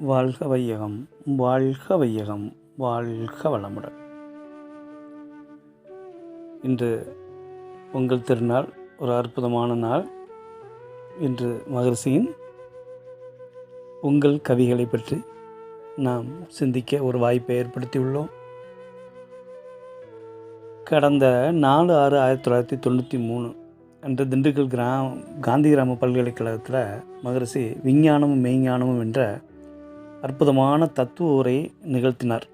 வாழ்க வையகம் வாழ்க வையகம் வாழ்க வளமுடன். இன்று பொங்கல் திருநாள் ஒரு அற்புதமான நாள். இன்று மகரிஷியின் பொங்கல் கவிகளை பற்றி நாம் சிந்திக்க ஒரு வாய்ப்பை ஏற்படுத்தியுள்ளோம். கடந்த நாலு ஆறு ஆயிரத்தி தொள்ளாயிரத்தி தொண்ணூற்றி மூணு என்ற திண்டுக்கல் கிராம காந்தி கிராம பல்கலைக்கழகத்தில் மகரிஷி விஞ்ஞானமும் மெய்ஞானமும் என்ற அற்புதமான தத்துவ உரையை நிகழ்த்தினார்.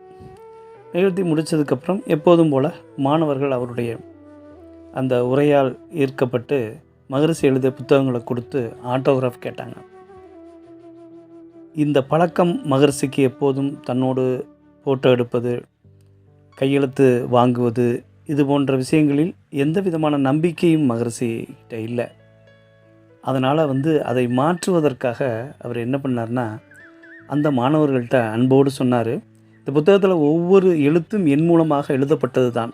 நிகழ்த்தி முடித்ததுக்கப்புறம் எப்போதும் போல மாணவர்கள் அவருடைய அந்த உரையால் ஈர்க்கப்பட்டு மகரிஷி எழுதிய புத்தகங்களை கொடுத்து ஆட்டோகிராஃப் கேட்டாங்க. இந்த பழக்கம் மகரிஷிக்கு எப்போதும் தன்னோடு ஃபோட்டோ எடுப்பது கையெழுத்து வாங்குவது இது போன்ற விஷயங்களில் எந்த விதமான நம்பிக்கையும் மகரிஷிகிட்ட இல்லை. அதனால் வந்து அதை மாற்றுவதற்காக அவர் என்ன பண்ணார்னா அந்த மாணவர்கள்ட்ட அன்போடு சொன்னார் இந்த புத்தகத்தில் ஒவ்வொரு எழுத்தும் என் மூலமாக எழுதப்பட்டது தான்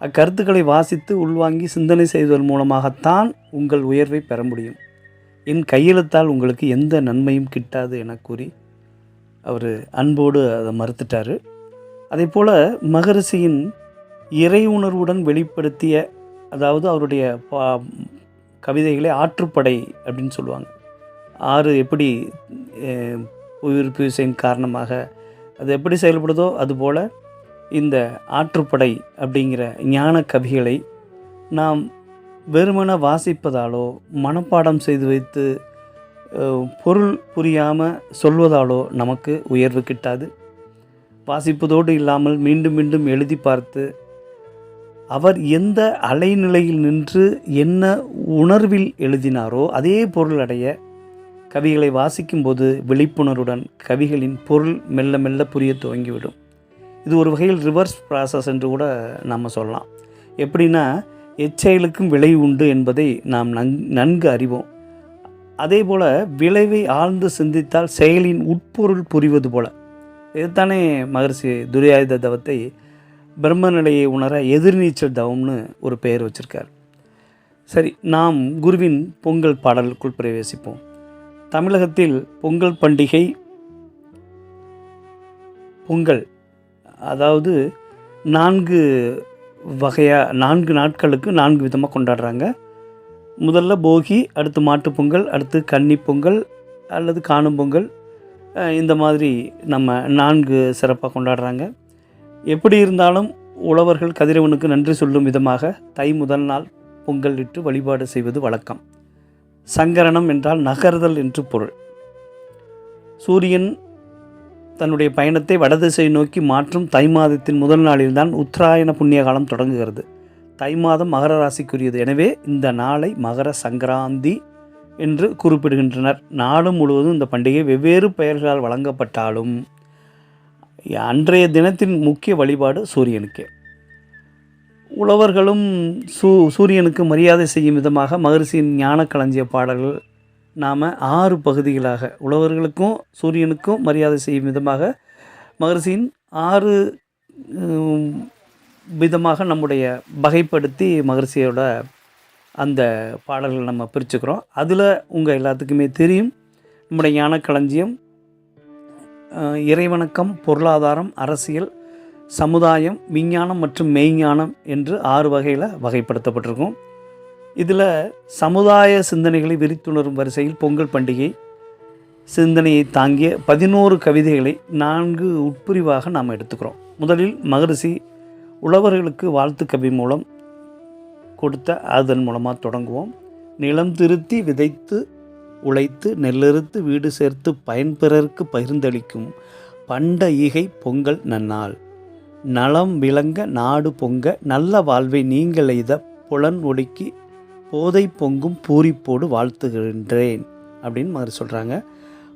அக்கருத்துக்களை வாசித்து உள்வாங்கி சிந்தனை செய்வதன் மூலமாகத்தான் உங்கள் உயர்வை பெற முடியும். என் கையெழுத்தால் உங்களுக்கு எந்த நன்மையும் கிட்டாது என கூறி அவர் அன்போடு அதை மறுத்துட்டார். அதே போல் மகரிஷியின் இறை உணர்வுடன் வெளிப்படுத்திய அதாவது அவருடைய பா கவிதைகளை ஆற்றுப்படை அப்படின்னு சொல்லுவாங்க. ஆறு எப்படி உயிர்ப்பு விசையின் காரணமாக அது எப்படி செயல்படுதோ அதுபோல் இந்த ஆற்றுப்படை அப்படிங்கிற ஞான கவிகளை நாம் வெறுமன வாசிப்பதாலோ மனப்பாடம் செய்து வைத்து பொருள் புரியாமல் சொல்வதாலோ நமக்கு உயர்வு கிட்டாது. வாசிப்பதோடு இல்லாமல் மீண்டும் மீண்டும் எழுதி பார்த்து அவர் எந்த அலைநிலையில் நின்று என்ன உணர்வில் எழுதினாரோ அதே பொருள் அடைய கவிகளை வாசிக்கும்போது விழிப்புணர்வுடன் கவிகளின் பொருள் மெல்ல மெல்ல புரிய துவங்கிவிடும். இது ஒரு வகையில் ரிவர்ஸ் ப்ராசஸ் என்று கூட நாம் சொல்லலாம். எப்படின்னா எச்செயலுக்கும் விளை உண்டு என்பதை நாம் நன் நன்கு அறிவோம். அதே போல் விளைவை ஆழ்ந்து சிந்தித்தால் செயலின் உட்பொருள் புரிவது போல. இதுதானே மகர்ஷி துரியாயுத தவத்தை பிரம்ம நிலையை உணர எதிர்நீச்சல் தவம்னு ஒரு பெயர் வச்சிருக்கார். சரி நாம் குருவின் பொங்கல் பாடலுக்குள் பிரவேசிப்போம். தமிழகத்தில் பொங்கல் பண்டிகை பொங்கல் அதாவது நான்கு வகையாக நான்கு நாட்களுக்கு நான்கு விதமாக கொண்டாடுறாங்க. முதல்ல போகி அடுத்து மாட்டுப் பொங்கல் அடுத்து கன்னி பொங்கல் அல்லது காணும் பொங்கல் இந்த மாதிரி நம்ம நான்கு சிறப்பாக கொண்டாடுறாங்க. எப்படி இருந்தாலும் உழவர்கள் கதிரவனுக்கு நன்றி சொல்லும் விதமாக தை முதல் நாள் பொங்கல் இட்டு வழிபாடு செய்வது வழக்கம். சங்கரணம் என்றால் நகர்தல் என்று பொருள். சூரியன் தன்னுடைய பயணத்தை வடதிசை நோக்கி மாற்றும் தை மாதத்தின் முதல் நாளில்தான் உத்தராயண புண்ணிய காலம் தொடங்குகிறது. தை மாதம் மகர ராசிக்குரியது. எனவே இந்த நாளை மகர சங்கராந்தி என்று குறிப்பிடுகின்றனர். நாடு முழுவதும் இந்த பண்டிகை வெவ்வேறு பெயர்களால் வழங்கப்பட்டாலும் அன்றைய தினத்தின் முக்கிய வழிபாடு சூரியனுக்கே. உழவர்களும் சூ சூரியனுக்கு மரியாதை செய்யும் விதமாக மகரிஷியின் ஞான களஞ்சிய பாடல்கள் நாம் ஆறு பகுதிகளாக உழவர்களுக்கும் சூரியனுக்கும் மரியாதை செய்யும் விதமாக மகரிஷியின் ஆறு விதமாக நம்முடைய வகைப்படுத்தி மகரிஷியோட அந்த பாடல்கள் நம்ம பிரிச்சுக்கிறோம். அதில் உங்கள் எல்லாத்துக்குமே தெரியும். நம்முடைய ஞான களஞ்சியம் இறைவணக்கம் பொருளாதாரம் அரசியல் சமுதாயம் விஞ்ஞானம் மற்றும் மெய்ஞானம் என்று ஆறு வகையில் வகைப்படுத்தப்பட்டிருக்கும். இதில் சமுதாய சிந்தனைகளை விரித்துணரும் வரிசையில் பொங்கல் பண்டிகை சிந்தனையை தாங்கிய பதினோரு கவிதைகளை நான்கு உட்பிரிவாக நாம் எடுத்துக்கிறோம். முதலில் மகரிஷி உழவர்களுக்கு வாழ்த்து கவி மூலம் கொடுத்த அதன் மூலமாக தொடங்குவோம். நிலம் திருத்தி விதைத்து உழைத்து நெல்லறுத்து வீடு சேர்த்து பயன்பிறருக்கு பகிர்ந்தளிக்கும் பண்ட ஈகை பொங்கல் நன்னாள். நலம் விளங்க நாடு பொங்க நல்ல வாழ்வை நீங்கள் எய்த புலன் ஒடுக்கி போதை பொங்கும் பூரிப்போடு வாழ்த்துகின்றேன் அப்படின்னு மகர் சொல்கிறாங்க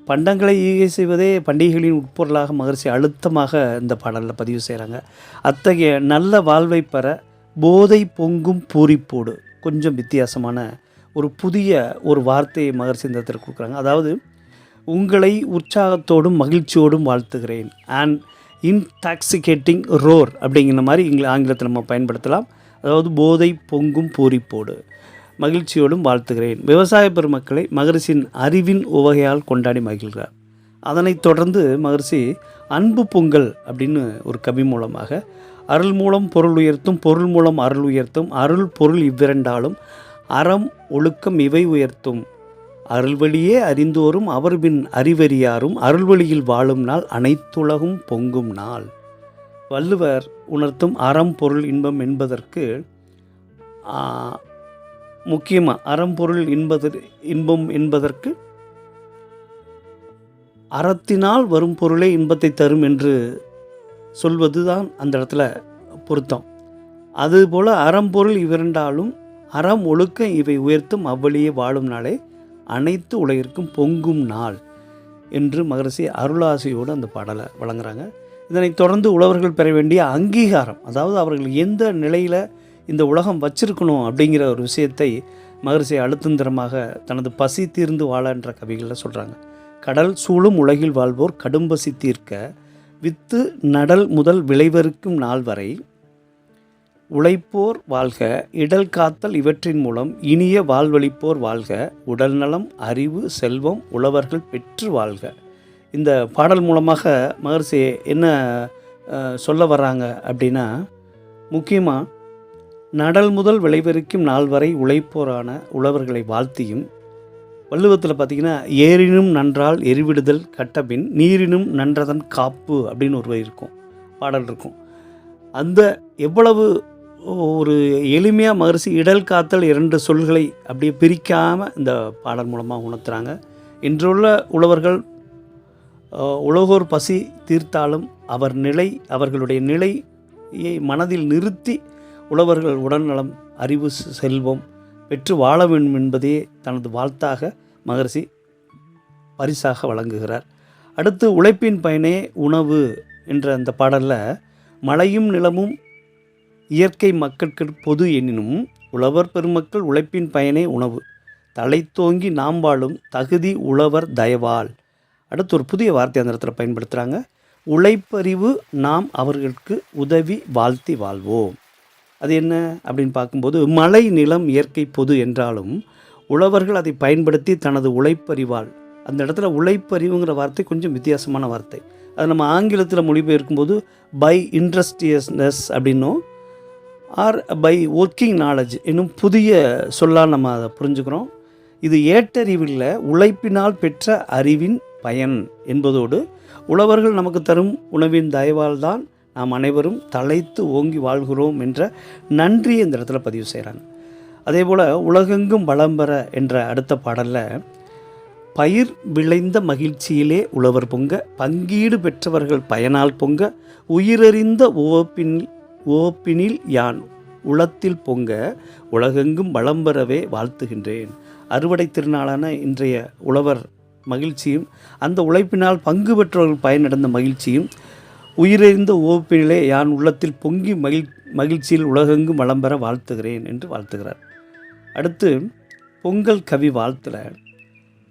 பண்டங்களை ஈகை செய்வதே பண்டிகைகளின் உட்பொருளாக மகர்ஷி அழுத்தமாக இந்த பாடலில் பதிவு செய்கிறாங்க அத்தகைய நல்ல வாழ்வை பெற போதை பொங்கும் பூரிப்போடு கொஞ்சம் வித்தியாசமான ஒரு புதிய ஒரு வார்த்தையை மகரிஷி இந்த இடத்துல கொடுக்குறாங்க. அதாவது உங்களை உற்சாகத்தோடும் மகிழ்ச்சியோடும் வாழ்த்துகிறேன். அண்ட் இன்டாக்சிகேட்டிங் ரோர் அப்படிங்கிற மாதிரி இங்கில ஆங்கிலத்தில் நம்ம பயன்படுத்தலாம். அதாவது போதை பொங்கும் பூரிப்போடு. மகிழ்ச்சியோடும் வாழ்த்துகிறேன். விவசாய பெருமக்களை மகரிஷின் அறிவின் உவகையால் கொண்டாடி மகிழ்கிறார். அதனைத் தொடர்ந்து மகரிஷி அன்பு பொங்கல் அப்படின்னு ஒரு கவி மூலமாக அருள் மூலம் பொருள் உயர்த்தும் பொருள் மூலம் அருள் உயர்த்தும் அருள் பொருள் இவ்விரண்டாலும் அறம் ஒழுக்கம் இவை உயர்த்தும் அருள்வழியே அறிந்தோரும் அவர்பின் அறிவறியாரும் அருள்வழியில் வாழும் நாள் அனைத்துலகும் பொங்கும் நாள். வள்ளுவர் உணர்த்தும் அறம் பொருள் இன்பம் என்பதற்கு முக்கியமாக அறம் பொருள் இன்பம் என்பதற்கு அறத்தினால் வரும் பொருளே இன்பத்தை தரும் என்று சொல்வது தான் அந்த இடத்துல பொருத்தம். அதுபோல் அறம்பொருள் இவ்விரண்டாலும் அறம் ஒழுக்கம் இவை உயர்த்தும் அவ்வழியே வாழும் நாளே அனைத்து உலகிற்கும் பொங்கும் நாள் என்று மகரிஷி அருளாசையோடு அந்த பாடலை வழங்குறாங்க. இதனைத் தொடர்ந்து உழவர்கள் பெற வேண்டிய அங்கீகாரம் அதாவது அவர்கள் எந்த நிலையில் இந்த உலகம் வச்சிருக்கணும் அப்படிங்கிற ஒரு விஷயத்தை மகரிஷி அழுத்தந்திரமாக தனது பசி தீர்ந்து வாழன்ற கவிகளில் சொல்கிறாங்க கடல் சூழும் உலகில் வாழ்வோர் கடும்பசி தீர்க்க வித்து நடல் முதல் விளைவருக்கும் நாள் வரை உழைப்போர் வாழ்க இடல் காத்தல் இவற்றின் மூலம் இனிய வாழ்வழிப்போர் வாழ்க உடல் நலம் அறிவு செல்வம் உழவர்கள் பெற்று வாழ்க. இந்த பாடல் மூலமாக மகர்ஷி என்ன சொல்ல வர்றாங்க அப்படின்னா முக்கியமாக நடல் முதல் விளைவெறிக்கும் நாள் வரை உழைப்போரான உழவர்களை வாழ்த்தியும் வள்ளுவத்தில் பார்த்திங்கன்னா ஏரினும் நன்றால் எரிவிடுதல் கட்டபின் நீரினும் நன்றதன் காப்பு அப்படின்னு ஒரு இருக்கும் பாடல் இருக்கும். அந்த எவ்வளவு ஒரு எளிமையாக மகரிஷி இடல் காத்தல் இரண்டு சொல்களை அப்படியே பிரிக்காமல் இந்த பாடல் மூலமாக உணர்த்துறாங்க. இன்றுள்ள உழவர்கள் உலகோர் பசி தீர்த்தாலும் அவர் நிலை அவர்களுடைய நிலையை மனதில் நிறுத்தி உழவர்கள் உடல்நலம் அறிவு செல்வம் பெற்று வாழ வேண்டும் என்பதே தனது வாழ்த்தாக மகரிஷி பரிசாக வழங்குகிறார். அடுத்து உழைப்பின் பயனே உணவு என்ற அந்த பாடலில் மழையும் நிலமும் இயற்கை மக்களுக்கு பொது எனினும் உழவர் பெருமக்கள் உழைப்பின் பயனே உணவு. தலை தோங்கி நாம் வாழும் தகுதி உழவர் தயவால். அடுத்து ஒரு புதிய வார்த்தை அந்த இடத்துல பயன்படுத்துகிறாங்க உழைப்பறிவு நாம் அவர்களுக்கு உதவி வாழ்த்தி வாழ்வோம். அது என்ன அப்படின்னு பார்க்கும்போது மலை நிலம் இயற்கை பொது என்றாலும் உழவர்கள் அதை பயன்படுத்தி தனது உழைப்பறிவால். அந்த இடத்துல உழைப்பறிவுங்கிற வார்த்தை கொஞ்சம் வித்தியாசமான வார்த்தை. அது நம்ம ஆங்கிலத்தில் மொழிபெயர்க்கும்போது பை இன்ட்ரஸ்டியஸ்னஸ் அப்படின்னும். ஆர் பை ஒர்க்கிங் நாலேஜ் இன்னும் புதிய சொல்லால் நம்ம அதை புரிஞ்சுக்கிறோம். இது ஏட்டறிவில் உழைப்பினால் பெற்ற அறிவின் பயன் என்பதோடு உழவர்கள் நமக்கு தரும் உணவின் தயவால் தான் நாம் அனைவரும் தலைத்து ஓங்கி வாழ்கிறோம் என்ற நன்றியை இந்த இடத்துல பதிவு செய்கிறாங்க அதே போல் உலகெங்கும் வளம் பெற என்ற அடுத்த பாடலில் பயிர் விளைந்த மகிழ்ச்சியிலே உழவர் பொங்க பங்கீடு பெற்றவர்கள் பயனால் பொங்க உயிரறிந்த உவப்பின் ஓப்பினில் யான் உளத்தில் பொங்க உலகெங்கும் வளம் பெறவே வாழ்த்துகின்றேன். அறுவடை திருநாளான இன்றைய உழவர் மகிழ்ச்சியும் அந்த உழைப்பினால் பங்கு பெற்றவர்கள் பயனடைந்த மகிழ்ச்சியும் உயிரெறிந்த ஓப்பினிலே யான் உள்ளத்தில் பொங்கி மகிழ் மகிழ்ச்சியில் உலகெங்கும் வளம் பெற வாழ்த்துகிறேன் என்று வாழ்த்துகிறார். அடுத்து பொங்கல் கவி வாழ்த்துல.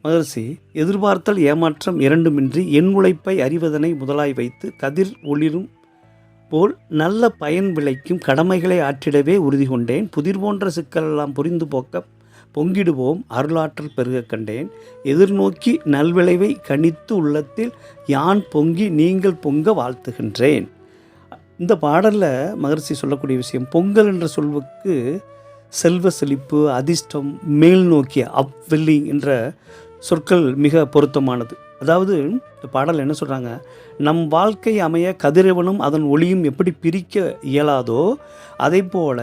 மகர்ஷி எதிர்பார்த்தல் ஏமாற்றம் இரண்டுமின்றி என் உழைப்பை அறிவதனை முதலாய் வைத்து கதிர் ஒளிரும் போல் நல்ல பயன் விளைக்கும் கடமைகளை ஆற்றிடவே உறுதி கொண்டேன். புதிர் போன்ற சிக்கலெல்லாம் புரிந்து போக்க பொங்கிடுவோம். அருளாற்றல் பெருக கண்டேன். எதிர்நோக்கி நல்விளைவை கணித்து உள்ளத்தில் யான் பொங்கி நீங்கள் பொங்க வாழ்த்துகின்றேன். இந்த பாடலில் மகர்ஷி சொல்லக்கூடிய விஷயம் பொங்கல் என்ற சொல்வுக்கு செல்வ செழிப்பு அதிர்ஷ்டம் மேல் நோக்கிய அப்வெல்லிங் என்ற சொற்கள் மிக பொருத்தமானது. அதாவது இந்த பாடல் என்ன சொல்கிறாங்க நம் வாழ்க்கை அமைய கதிரவனும் அதன் ஒளியும் எப்படி பிரிக்க இயலாதோ அதை போல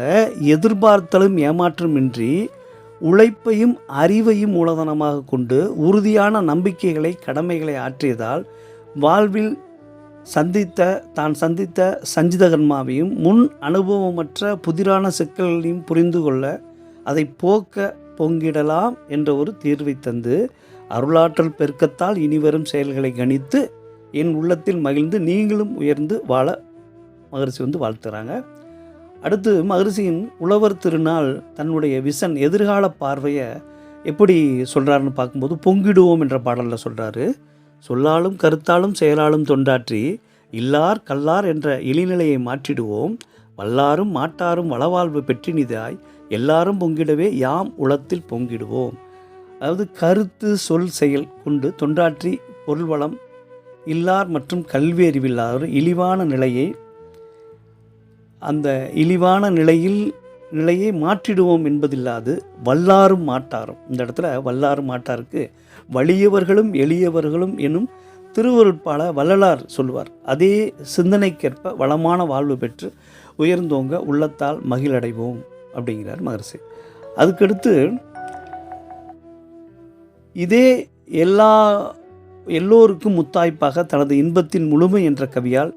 எதிர்பார்த்தலும் ஏமாற்றமின்றி உழைப்பையும் அறிவையும் மூலதனமாக கொண்டு உறுதியான நம்பிக்கைகளை கடமைகளை ஆற்றியதால் வாழ்வில் சந்தித்த தான் சந்தித்த சஞ்சிதகர்மாவையும் முன் அனுபவமற்ற புதிரான சிக்கல்களையும் புரிந்து கொள்ள அதை போக்க பொங்கிடலாம் என்ற ஒரு தீர்வை தந்து அருளாற்றல் பெருக்கத்தால் இனிவரும் செயல்களை கணித்து என் உள்ளத்தில் மகிழ்ந்து நீங்களும் உயர்ந்து வாழ மகரிஷி வந்து வாழ்த்துறாங்க. அடுத்து மகரிஷியின் உழவர் திருநாள் தன்னுடைய விசன் எதிர்கால பார்வையை எப்படி சொல்கிறாருன்னு பார்க்கும்போது பொங்கிடுவோம் என்ற பாடலில் சொல்கிறாரு சொல்லாலும் கருத்தாலும் செயலாலும் தொண்டாற்றி இல்லார் கல்லார் என்ற இழிநிலையை மாற்றிடுவோம். வல்லாரும் மாட்டாரும் வளவாழ்வு பெற்றினிதாய் எல்லாரும் பொங்கிடவே யாம் உளத்தில் பொங்கிடுவோம். அதாவது கருத்து சொல் செயல் கொண்டு தொண்டாற்றி பொருள் வளம் இல்லார் மற்றும் கல்வி அறிவில்லாதவர் இழிவான நிலையை அந்த இழிவான நிலையில் நிலையை மாற்றிடுவோம் என்பதில்லாது வல்லாரும் மாட்டாரும். இந்த இடத்துல வல்லாரும் மாட்டாருக்கு. வலியவர்களும் எளியவர்களும் எனும் திருவருட்பால வள்ளலார் சொல்லுவார் அதே சிந்தனைக்கேற்ப வளமான வாழ்வு பெற்று உயர்ந்தோங்க உள்ளத்தால் மகிழடைவோம் அப்படிங்கிறார் மகர்ஷி. அதுக்கடுத்து இதே எல்லா எல்லோருக்கும் முத்தாய்ப்பாக தனது இன்பத்தின் முழுமை என்ற கவியால்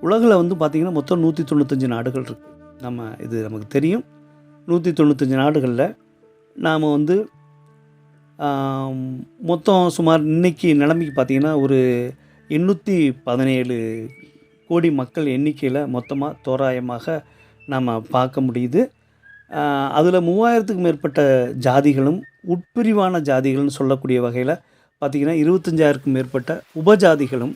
உலகில் வந்து பார்த்திங்கன்னா மொத்தம் நூற்றி தொண்ணூத்தஞ்சு நாடுகள் இருக்குது நம்ம இது நமக்கு தெரியும். நூற்றி தொண்ணூத்தஞ்சு நாடுகளில் நாம் வந்து மொத்தம் சுமார் இன்னைக்கு நிலைமைக்கு பார்த்திங்கன்னா ஒரு எண்ணூற்றி பதினேழு கோடி மக்கள் எண்ணிக்கையில் மொத்தமாக தோராயமாக நாம் பார்க்க முடியுது. அதில் மூவாயிரத்துக்கும் மேற்பட்ட ஜாதிகளும் உட்பிரிவான ஜாதிகள்னு சொல்லக்கூடிய வகையில் பார்த்திங்கன்னா இருபத்தஞ்சாயிரத்துக்கும் மேற்பட்ட உபஜாதிகளும்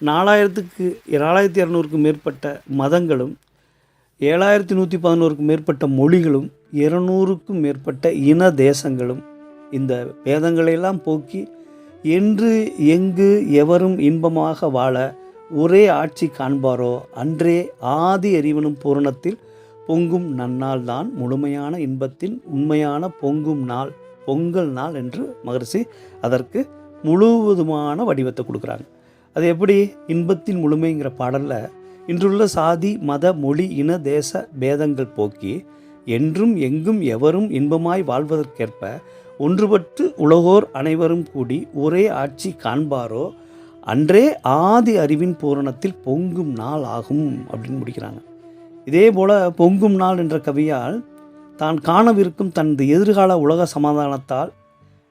நாலாயிரத்துக்கு நாலாயிரத்தி இரநூறுக்கும் மேற்பட்ட மதங்களும் ஏழாயிரத்தி நூற்றி பதினோருக்கும் மேற்பட்ட மொழிகளும் இருநூறுக்கும் மேற்பட்ட இன தேசங்களும் இந்த பேதங்களையெல்லாம் போக்கி என்று எங்கு எவரும் இன்பமாக வாழ ஒரே ஆட்சி காண்பாரோ அன்றே ஆதி அறிவனும் பூரணத்தில் பொங்கும் நன்னால் தான் முழுமையான இன்பத்தின் உண்மையான பொங்கும் நாள் பொங்கல் நாள் என்று மகரிஷி அதற்கு முழுவதுமான வடிவத்தை கொடுக்குறாங்க. அது எப்படி? இன்பத்தின் முழுமைங்கிற பாடலில் இன்றுள்ள சாதி மத மொழி இன தேச பேதங்கள் போக்கி என்றும் எங்கும் எவரும் இன்பமாய் வாழ்வதற்கேற்ப ஒன்றுபட்டு உலகோர் அனைவரும் கூடி ஒரே ஆட்சி காண்பாரோ அன்றே ஆதி அறிவின் பூரணத்தில் பொங்கும் நாள் ஆகும் அப்படின்னு முடிக்கிறாங்க. இதே போல் பொங்கும் நாள் என்ற கவியால் தான் காணவிருக்கும் தனது எதிர்கால உலக சமாதானத்தால்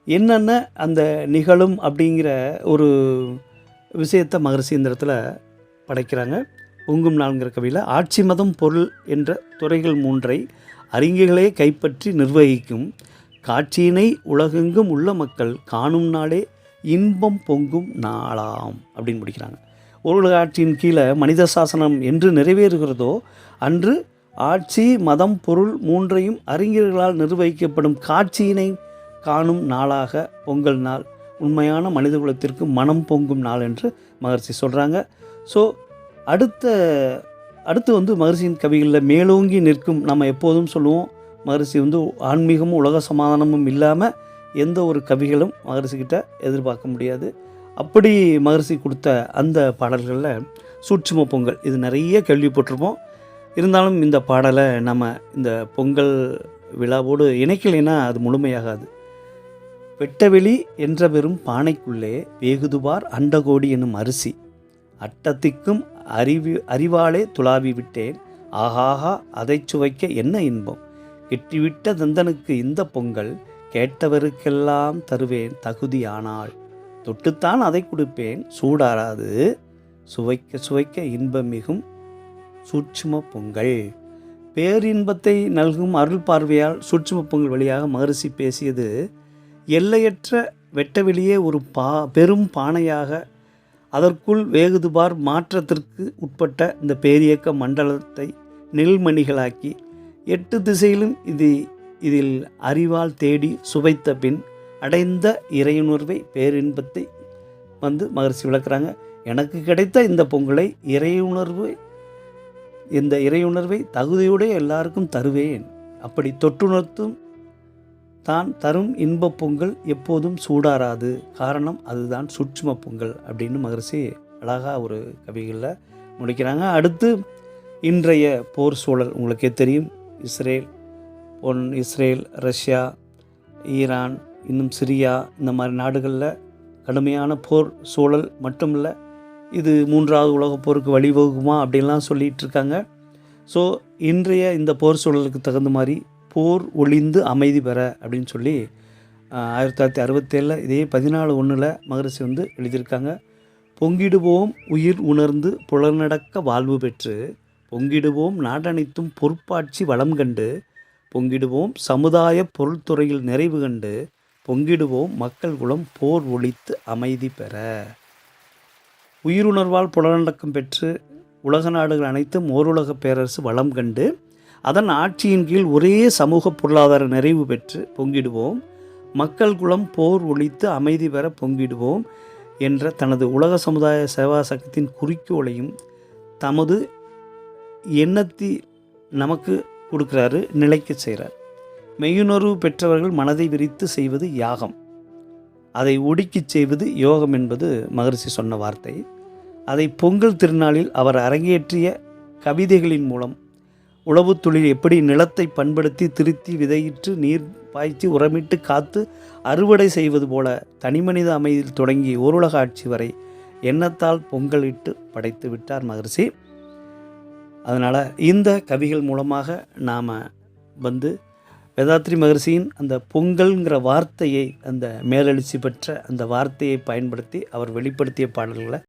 என்னென்ன அந்த நிகழும் அப்படிங்கிற ஒரு விஷயத்தை மகரிஷி இந்த இடத்துல படைக்கிறாங்க. பொங்கும் நான்கிற கவியில் ஆட்சி மதம் பொருள் என்ற துறைகள் மூன்றை அறிஞர்களே கைப்பற்றி நிர்வகிக்கும் காட்சியினை உலகெங்கும் உள்ள மக்கள் காணும் நாளே இன்பம் பொங்கும் நாளாம் அப்படின்னு முடிக்கிறாங்க. ஒரு உலக ஆட்சியின் கீழே மனித சாசனம் என்று நிறைவேறுகிறதோ அன்று ஆட்சி மதம் பொருள் மூன்றையும் அறிஞர்களால் நிர்வகிக்கப்படும் காட்சியினை காணும் நாளாக பொங்கல் நாள். உண்மையான மனித குலத்திற்கு மனம் பொங்கும் நாள் என்று மகர்ஷி சொல்கிறாங்க ஸோ அடுத்த அடுத்து வந்து மகர்ஷியின் கவிகளில் மேலோங்கி நிற்கும் நம்ம எப்போதும் சொல்லுவோம். மகரிஷி வந்து ஆன்மீகமும் உலக சமாதானமும் இல்லாமல் எந்த ஒரு கவிகளும் மகரிஷிக்கிட்ட எதிர்பார்க்க முடியாது. அப்படி மகரிஷி கொடுத்த அந்த பாடல்களில் சூட்சும பொங்கல் இது நிறைய கேள்விப்பட்டிருப்போம். இருந்தாலும் இந்த பாடலை நம்ம இந்த பொங்கல் விழாவோடு இணைக்கலைன்னா அது முழுமையாகாது. வெட்டவெளி என்ற வெறும் பானைக்குள்ளே வேகுதுபார் அண்டகோடி எனும் அரிசி. அட்டத்திக்கும் அறிவி அறிவாலே துளாவி விட்டேன். ஆஹாஹா அதை சுவைக்க என்ன இன்பம்? கெட்டிவிட்ட தந்தனுக்கு இந்த பொங்கல் கேட்டவருக்கெல்லாம் தருவேன் தகுதியானால். தொட்டுத்தான் அதை கொடுப்பேன். சூடாராது. சுவைக்க சுவைக்க இன்பம் மிகும். சூட்சும பொங்கல். பேரின்பத்தை நல்கும் அருள் பார்வையால் சூட்சும பொங்கல் வழியாக மகரிஷி பேசியது எல்லையற்ற வெட்டவெளியே ஒரு பா பெரும் பானையாக அதற்குள் வேகுதுபார் மாற்றத்திற்கு உட்பட்ட இந்த பேரியக்க மண்டலத்தை நெல்மணிகளாக்கி எட்டு திசையிலும் இது இதில் அறிவால் தேடி சுவைத்த பின் அடைந்த இறையுணர்வை பேரின்பத்தை வந்து மகரிஷி விளக்குறாங்க. எனக்கு கிடைத்த இந்த பொங்கலை இறையுணர்வு இந்த இறையுணர்வை தகுதியுடைய எல்லாருக்கும் தருவேன். அப்படி தொற்றுணர்த்தும் தான் தரும் இன்பப் பொங்கல் எப்போதும் சூடாராது. காரணம் அதுதான் சூட்சும பொங்கல் அப்படின்னு மகரிஷி அழகாக ஒரு கவிகளில் முடிக்கிறாங்க. அடுத்து இன்றைய போர் சூழல் உங்களுக்கே தெரியும். இஸ்ரேல் பொன் இஸ்ரேல் ரஷ்யா ஈரான் இன்னும் சிரியா இந்த மாதிரி நாடுகளில் கடுமையான போர் சூழல் மட்டும் இல்லை இது மூன்றாவது உலகப் போருக்கு வழிவகுக்குமா அப்படின்லாம் சொல்லிகிட்டு இருக்காங்க ஸோ இன்றைய இந்த போர் சூழலுக்கு தகுந்த மாதிரி போர் ஒளிந்து அமைதி பெற அப்படின்னு சொல்லி ஆயிரத்தி தொள்ளாயிரத்தி அறுபத்தேழில் இதே பதினாலு ஒன்றில் மகரிஷி வந்து எழுதியிருக்காங்க. பொங்கிடுவோம் உயிர் உணர்ந்து புலநடக்க வாழ்வு பெற்று பொங்கிடுவோம் நாடனைத்தும் பொறுப்பாட்சி வளம் கண்டு பொங்கிடுவோம் சமுதாய பொருள்துறையில் நிறைவு கண்டு பொங்கிடுவோம் மக்கள் குலம் போர் ஒழித்து அமைதி பெற. உயிருணர்வால் புலநடக்கம் பெற்று உலக நாடுகள் அனைத்தும் ஓருலக பேரரசு வளம் கண்டு அதன் ஆட்சியின் கீழ் ஒரே சமூக பொருளாதார நிறைவு பெற்று பொங்கிடுவோம். மக்கள் குலம் போர் ஒழித்து அமைதி பெற பொங்கிடுவோம் என்ற தனது உலக சமுதாய சேவா சக்தியின் குறிக்கோளையும் தமது எண்ணத்தி நமக்கு கொடுக்குறாரு நிலைக்க செய்கிறார். மெய்யுணர்வு பெற்றவர்கள் மனதை விரித்து செய்வது யாகம். அதை ஒடுக்கிச் செய்வது யோகம் என்பது மகரிஷி சொன்ன வார்த்தை. அதை பொங்கல் திருநாளில் அவர் அரங்கேற்றிய கவிதைகளின் மூலம் உழவுத் தொழில் எப்படி நிலத்தை பண்படுத்தி திருத்தி விதையிட்டு நீர் பாய்ச்சி உரமிட்டு காத்து அறுவடை செய்வது போல தனிமனித அமைதியில் தொடங்கி ஓருலக ஆட்சி வரை எண்ணத்தால் பொங்கலிட்டு படைத்து விட்டார் மகரிஷி. அதனால் இந்த கவிகள் மூலமாக நாம் வந்து வேதாத்ரி மகரிஷியின் அந்த பொங்கல்ங்கிற வார்த்தையை அந்த மேலெழுச்சி பெற்ற அந்த வார்த்தையை பயன்படுத்தி அவர் வெளிப்படுத்திய பாடல்களை